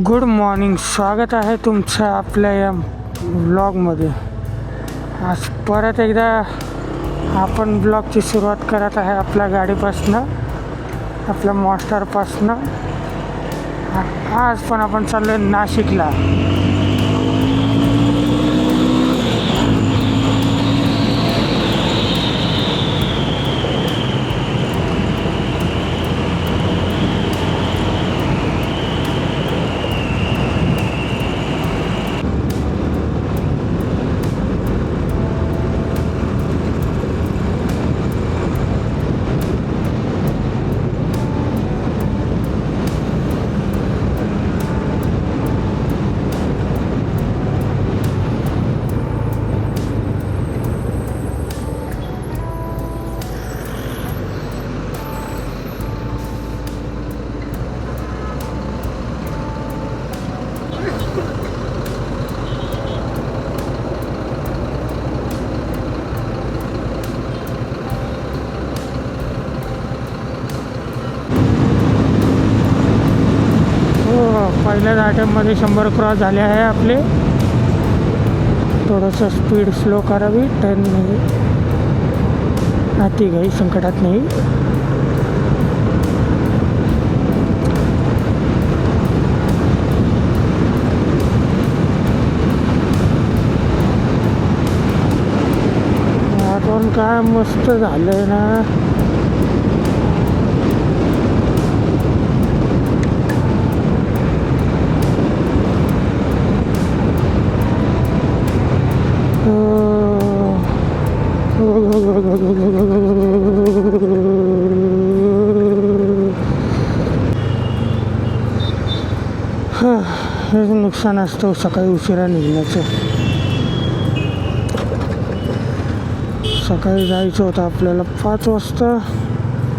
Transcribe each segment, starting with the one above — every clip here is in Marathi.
गुड मॉर्निंग स्वागत आहे तुमचं आपल्या या ब्लॉगमध्ये आज परत एकदा आपण ब्लॉगची सुरुवात करत आहे आपल्या गाडीपासनं आपल्या मॉस्टरपासनं. आज पण आपण चाललो आहे नाशिकला हो पहिल्याच आयटममध्ये शंभर क्रॉस झाले आहे आपले. थोडंसं स्पीड स्लो करावी. टर्न नाही. अति घाई संकटात नाही. आपण काय मस्त झालंय ना. हे नुकसान असतं सकाळी उशिरा निघण्याचं सकाळी जायचं होतं आपल्याला पाच वाजता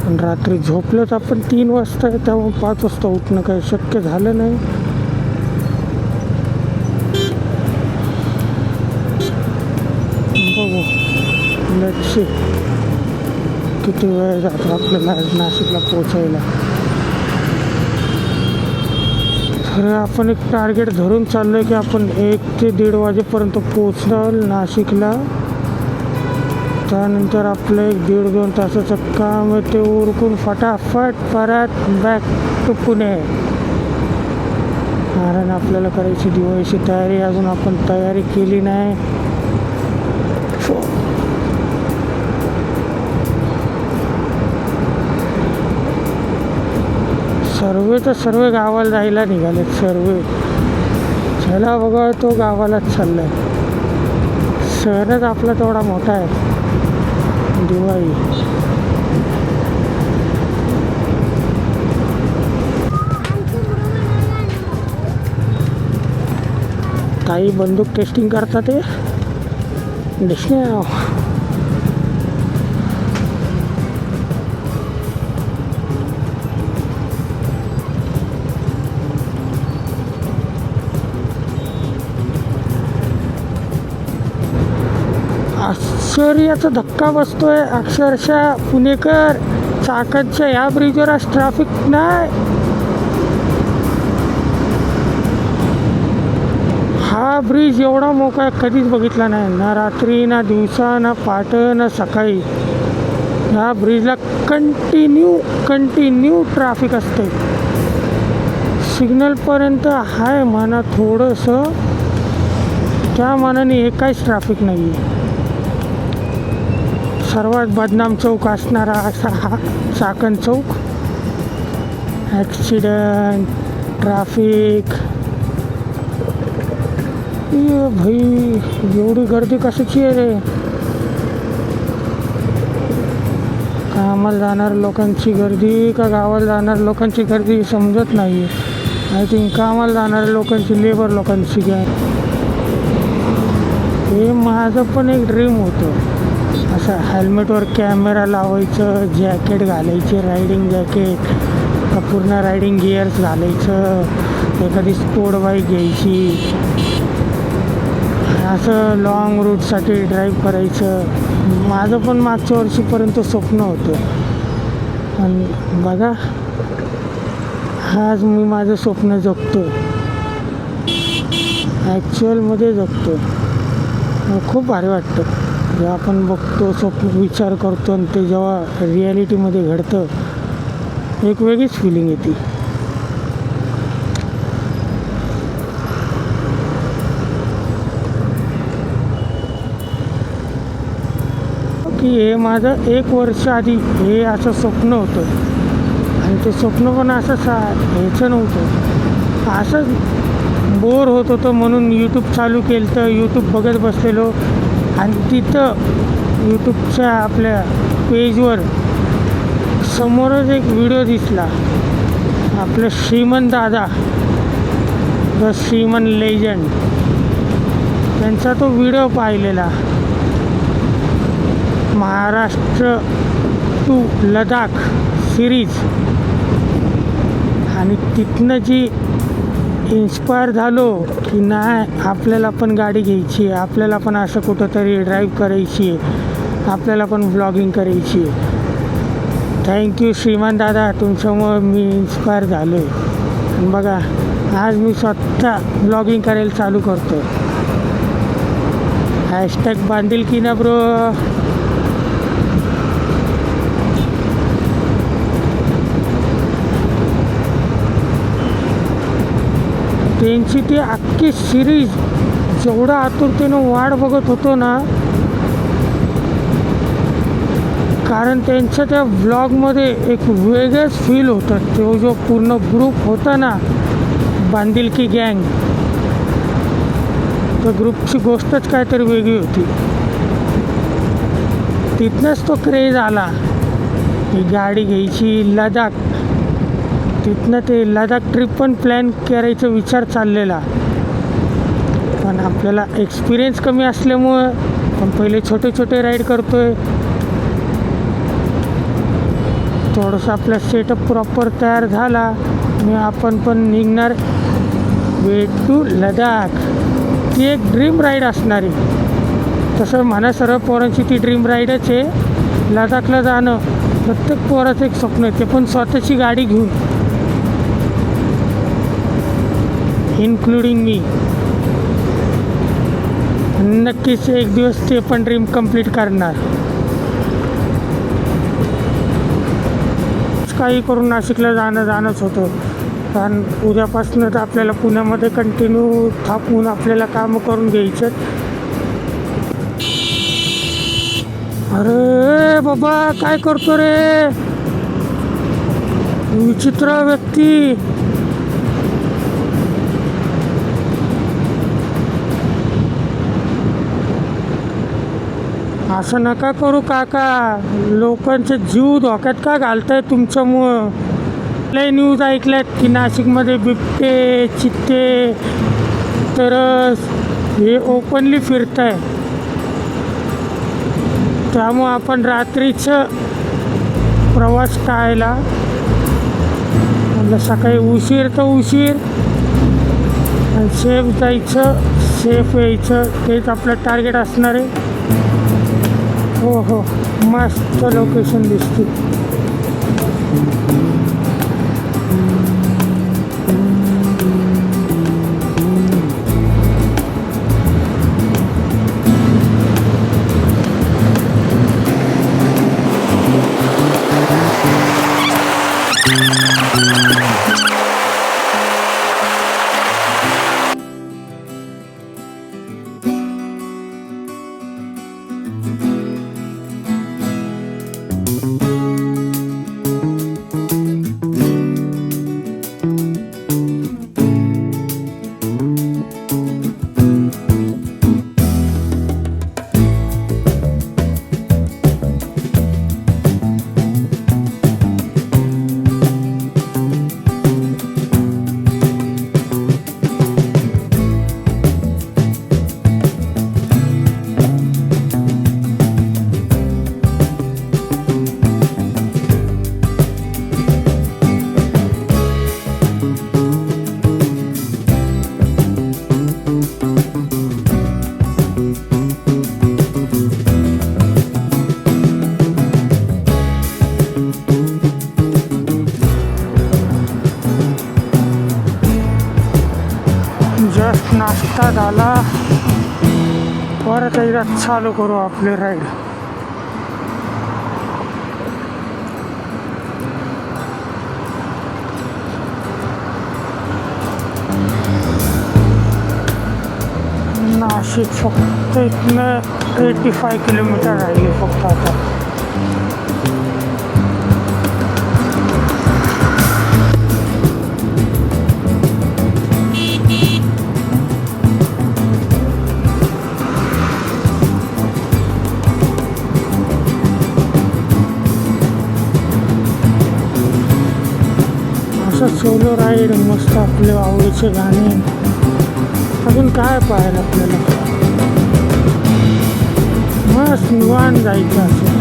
पण रात्री झोपलं तर आपण तीन वाजता त्यामुळे पाच वाजता उठणं काही शक्य झालं नाही. लेट्स किती वेळ जातो आपल्याला नाशिकला पोचायला तर आपण एक टार्गेट धरून चाललो आहे की आपण एक ते दीड वाजेपर्यंत पोचाल नाशिकला. त्यानंतर आपलं एक दीड दोन तासाचं काम आहे ते उरकून फटाफट परत बॅक टू पुणे. कारण आपल्याला करायची दिवाळीची तयारी अजून आपण तयारी केली नाही. सर्वे तर सर्व गावाला जायला निघालेत सर्वे. चला बघा तो गावालाच चाललाय. सणच आपला तेवढा मोठा आहे. दिवाळी. काही बंदूक टेस्टिंग करतात ते? दिसले आश्चर्याचा धक्का बसतोय. अक्षरशः पुणेकर चाकणच्या या ब्रिजवर आज ट्रॅफिक नाही. हा ब्रिज एवढा मोका कधीच बघितला नाही. ना रात्री ना दिवसा ना पाट ना सकाळी. ह्या ब्रिजला कंटिन्यू कंटिन्यू ट्रॅफिक असते सिग्नलपर्यंत आहे म्हणा थोडंसं. त्या मानाने हे काहीच ट्रॅफिक नाही आहे सर्वात बदनाम चौक असणारा असा हा चाकण चौक. ॲक्सिडंट ट्रॅफिक भाई एवढी गर्दी कशाची आहे रे? कामाला जाणाऱ्या लोकांची गर्दी का गावाला जाणाऱ्या लोकांची गर्दी समजत नाही. आय थिंक कामाला जाणाऱ्या लोकांची लेबर लोकांची. काय हे माझं पण एक ड्रीम होतं. असं हेल्मेटवर कॅमेरा लावायचं जॅकेट घालायचे रायडिंग जॅकेट का पूर्ण रायडिंग गिअर्स घालायचं एखादी स्पोर्ट बाईक घ्यायची. असं लॉंग रूटसाठी ड्राईव्ह करायचं. माझं पण मागच्या वर्षीपर्यंत स्वप्न होतं. आणि बघा आज मी माझं स्वप्न जगतो ॲक्च्युअलमध्ये जगतो खूप भारी वाटतं. जेव्हा आपण बघतो स्वप्न विचार करतो आणि ते जेव्हा रिॲलिटीमध्ये घडतं एक वेगळीच फिलिंग येते. की हे माझं एक वर्ष आधी हे असं स्वप्न होतं. आणि ते स्वप्न पण असं सा ह्याचं नव्हतं. असंच बोर होत होतं म्हणून यूट्यूब चालू केलं तर यूट्यूब बघत बसलेलो. आणि तिथं यूट्यूबच्या आपल्या पेजवर समोरच एक व्हिडिओ दिसला. आपलं श्रीमन दादा द श्रीमन लेजंड. त्यांचा तो व्हिडिओ पाहिलेला. Maharashtra to Ladakh series. आणि तिथनं जी इन्स्पायर झालो की नाही आपल्याला पण गाडी घ्यायची आहे. आपल्याला पण असं कुठंतरी ड्राईव्ह करायची आहे. आपल्याला पण ब्लॉगिंग करायची आहे. थँक्यू श्रीमान दादा. तुमच्यामुळं मी इन्स्पायर झालो आहे बघा आज मी स्वतः ब्लॉगिंग करायला चालू करतो हॅशटॅग बांधील की ना ब्रो त्यांची ती अख्खी सिरीज जेवढा आतुरतेनं वाढ बघत होतो ना कारण त्यांच्या त्या ब्लॉगमध्ये एक वेगळंच फील होतं. तो जो पूर्ण ग्रुप होता ना बांधिलकी गँग त्या ग्रुपची गोष्टच काहीतरी वेगळी होती. तिथनंच तो क्रेज आला. ही गाडी घ्यायची लडाख तिथनं ते लडाख ट्रिप पण प्लॅन करायचा विचार चाललेला. पण आपल्याला एक्सपिरियन्स कमी असल्यामुळं पण पहिले छोटे छोटे राईड करतो आहे थोडंसं आपला सेटअप प्रॉपर तयार झाला मी आपण पण निघणार वे टू लडाख. ती एक ड्रीम राईड असणारी. तसं म्हणा सर्व पोरांची ती ड्रीम राईडच आहे. लडाखला जाणं प्रत्येक पोराचं एक स्वप्न आहे. ते पण स्वतःची गाडी घेऊन. इन्क्लुडिंग मी नक्कीच एक दिवस ते पण ड्रीम कंप्लीट करणार. काही करून नाशिकला जाणं जाणंच होतं. कारण उद्यापासून तर आपल्याला पुण्यामध्ये कंटिन्यू थापून आपल्याला कामं करून घ्यायचं अरे बाबा काय करतो रे? विचित्र व्यक्ती. असं नका करू काका. लोकांचे जीव धोक्यात का घालताय तुमच्यामुळं? लय न्यूज ऐकल्यात की नाशिकमध्ये बिबटे चित्ते. तरस हे ओपनली फिरत आहे त्यामुळं आपण रात्रीचं प्रवास टाळायला म्हणलं सकाळी उशीर तर उशीर. आणि सेफ जायचं सेफ यायचं तेच आपलं टार्गेट असणार आहे. हो हो. मस्त लोकेशन दिसते. आता चालू करू आपली राईड नाशिक फक्त इथनं एटी फाय किलोमीटर राहिली फक्त आता. असं सोलो राईड मस्त आपले आवडीचे गाणे. अजून काय पाहायला आपल्याला? मस्त निवान जायचं असं.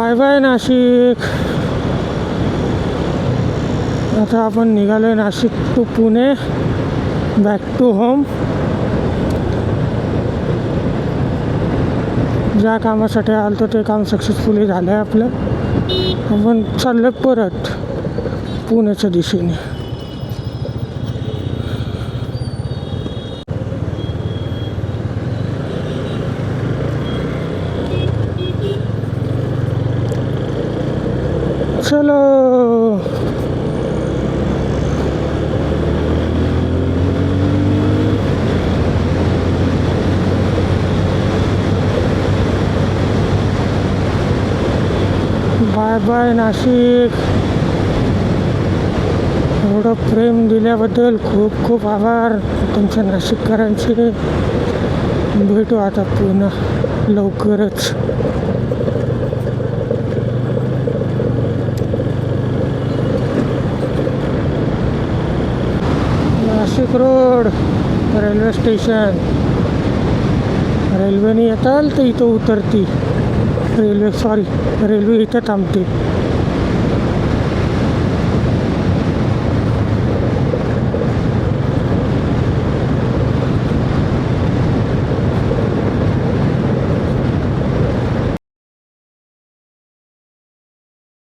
Bye bye Nashik. आता आपण निघालो आहे Nashik to Pune. Back to home ज्या कामासाठी आलो ते काम सक्सेसफुली झालं आहे आपलं. आपण चाललं परत. पुण्याच्या दिशेने चलो बाय बाय नाशिक. एवढं प्रेम दिल्याबद्दल खूप खूप आभार तुमच्या नाशिककरांचे. भेटू आता पुन्हा लवकरच. Nashik road railway station. रेल्वेने येताल तर इथं उतरती. रेल्वे सॉरी रेल्वे इथं थांबते.